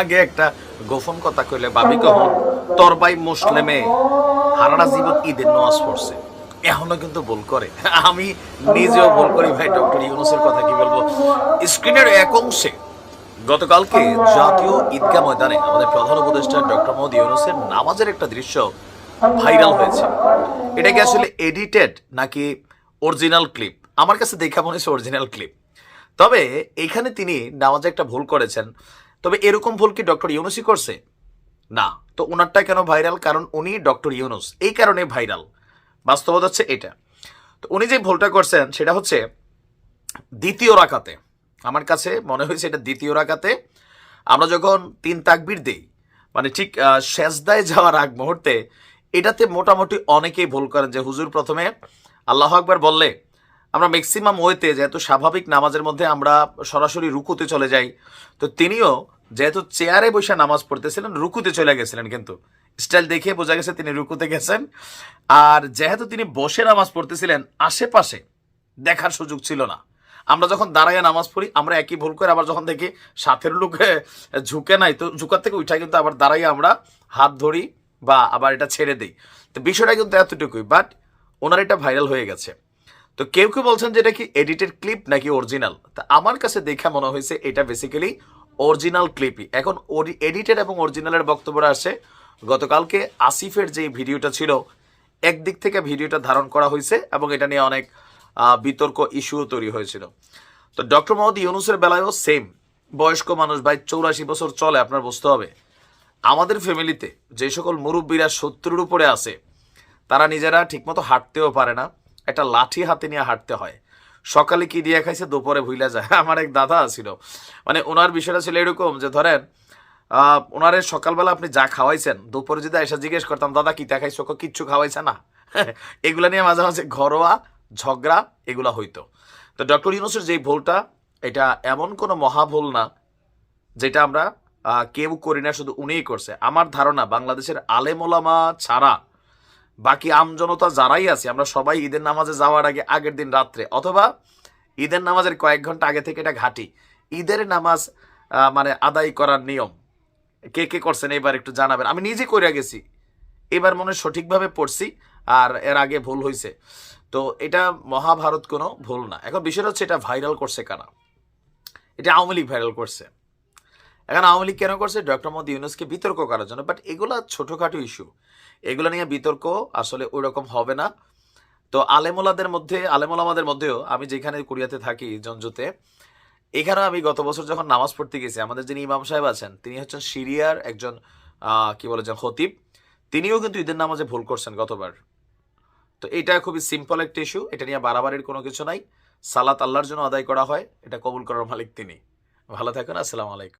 আগে একটা গোপন কথা কইলে বাবি কখন তোর ভাই মুসলিমে হারাটা জীবন ঈদের নামাজ পড়ছে। এখনও কিন্তু ভুল করে। আমি নিজেও ভুল করি, ভাই, ডক্টর ইউনুসের কথা কি বলব? স্ক্রিনের এক অংশে গতকালকে জাতীয় ঈদগাহ ময়দানে আমাদের প্রধান উপদেষ্টা ডক্টর মোহাম্মদ ইউনুসের নামাজের একটা দৃশ্য ভাইরাল হয়েছে। এটা কি আসলে এডিটেড নাকি অরিজিনাল ক্লিপ আমার কাছে দেখা মনে হচ্ছে অরিজিনাল ক্লিপ তবে এখানে তিনি নামাজে একটা ভুল করেছেন। তবে এরকম ভুল কি ডক্টর ইউনুসই করছে? না, তো ওনারটা কেন ভাইরাল? কারণ উনি ডক্টর ইউনুস। এই কারণে ভাইরাল। বাস্তবতা হচ্ছে এটা। তো উনি যে ভুলটা করছেন, সেটা হচ্ছে দ্বিতীয় রাকাতে। আমার কাছে মনে হয়েছে এটা দ্বিতীয় রাকাতে। আমরা যখন তিন তাকবির দেই মানে ঠিক শেষদায় যাওয়ার আগ মুহূর্তে, এটাতে মোটামুটি অনেকেই ভুল করেন যে হুজুর প্রথমে আল্লাহ আকবার বললে, আমরা ম্যাক্সিমাম ওয়েতে যেহেতু স্বাভাবিক নামাজের মধ্যে আমরা সরাসরি রুকুতে চলে যাই, তো তিনিও যেহেতু চেয়ারে বসে নামাজ পড়তেছিলেন, রুকুতে চলে গেছিলেন কিন্তু। স্টাইল দেখে বোঝা গেছে তিনি রুকুতে গেছেন। আর যেহেতু তিনি বসে নামাজ পড়তেছিলেন, আশেপাশে দেখার সুযোগ ছিল না। আমরা যখন দাঁড়াইয়া নামাজ পড়ি, আমরা একই ভুল করে আবার যখন দেখি সাথের লোকে ঝুঁকে নাই, তো ঝুঁকার থেকে উঠা কিন্তু আবার দাঁড়াইয়া আমরা হাত ধরি বা আবার এটা ছেড়ে দিই। তো বিষয়টা কিন্তু এতটুকুই বাট ওনার এটা ভাইরাল হয়ে গেছে। তো কেউ কেউ বলছেন যে এটা কি এডিটেড ক্লিপ নাকি অরিজিনাল তা আমার কাছে দেখা মনে হয়েছে এটা বেসিক্যালি অরিজিনাল ক্লিপই এখন এডিটেড এবং অরিজিনালের বক্তব্যটা আসছে, গতকালকে আসিফের যে ভিডিওটা ছিল, একদিক থেকে ভিডিওটা ধারণ করা হয়েছে এবং এটা নিয়ে অনেক বিতর্ক ইস্যুও তৈরি হয়েছিল। তো ডক্টর মোহাম্মদ ইউনুসের বেলায়ও সেম বয়স্ক মানুষ ভাই চৌরাশি বছর চলে, আপনার বুঝতে হবে। আমাদের ফ্যামিলিতে যে সকল মুরব্বীরা সত্তরের উপরে আছে, তারা নিজেরা ঠিকমতো হাঁটতেও পারে না। একটা লাঠি হাতে নিয়ে হাঁটতে হয়। সকালে কি দিয়ে খাইছে, দুপুরে ভুইলা যায়। আমার এক দাদা ছিল মানে ওনার বিষয়টা ছিল এরকম যে, ধরেন ওনারে সকালবেলা আপনি যা খাওয়াইছেন, দুপুরে যদি এসে জিজ্ঞেস করতাম, দাদা, কি খাইছো কিচ্ছু খাওয়াইছে না? এগুলা নিয়ে মাঝে মাঝে ঘরোয়া ঝগড়া এগুলা হইতো। তো ডক্টর ইউনুসের যে ভুলটা, এটা এমন কোনো মহাভুল না, যেটা আমরা কেউ করি না, শুধু উনিই করছে। আমার ধারণা বাংলাদেশের আলেমোলামা ছাড়া বাকি আমজনতা যারাই আছে, আমরা সবাই ঈদের নামাজে যাওয়ার আগে আগের দিন রাত্রে, অথবা ঈদের নামাজের কয়েক ঘণ্টা আগে থেকে এটা ঘাটি। ঈদের নামাজ মানে আদায় করার নিয়ম। কে কে করছেন এবার একটু জানাবেন। আমি নিজে করে গেছি। এবার মনে সঠিকভাবে পড়ছি, আর এর আগে ভুল হয়েছে তো এটা মহাভারত কোনো ভুল না। এখন বিষয়টা হচ্ছে এটা ভাইরাল করছে কারা? এটা আওয়ামী লীগ ভাইরাল করছে। এখন আওয়ামী লীগ কেন করছে? ডক্টর মোহাম্মদ ইউনুসকে বিতর্ক করার জন্য। বাট এগুলা ছোটোখাটো ইস্যু এগুলো নিয়ে বিতর্ক আসলে ওই রকম হবে না। তো আলেমোলাদের মধ্যে, আলেমোলামাদের মধ্যেও আমি যেখানে কোরিয়াতে থাকি, জঞ্জুতে, এখানেও আমি গত বছর যখন নামাজ পড়তে গেছি, আমাদের যিনি ইমাম সাহেব আছেন, তিনি হচ্ছেন সিরিয়ার একজন কি বলে যে খতিব। তিনিও কিন্তু ঈদের নামাজে ভুল করছেন গতবার। তো এটা খুবই সিম্পল একটা ইস্যু এটা নিয়ে বাড়াবাড়ির কোনো কিছু নাই। সালাত আল্লাহর জন্য আদায় করা হয়। এটা কবুল করার মালিক তিনি। ভালো থাকুন। আসসালামু আলাইকুম।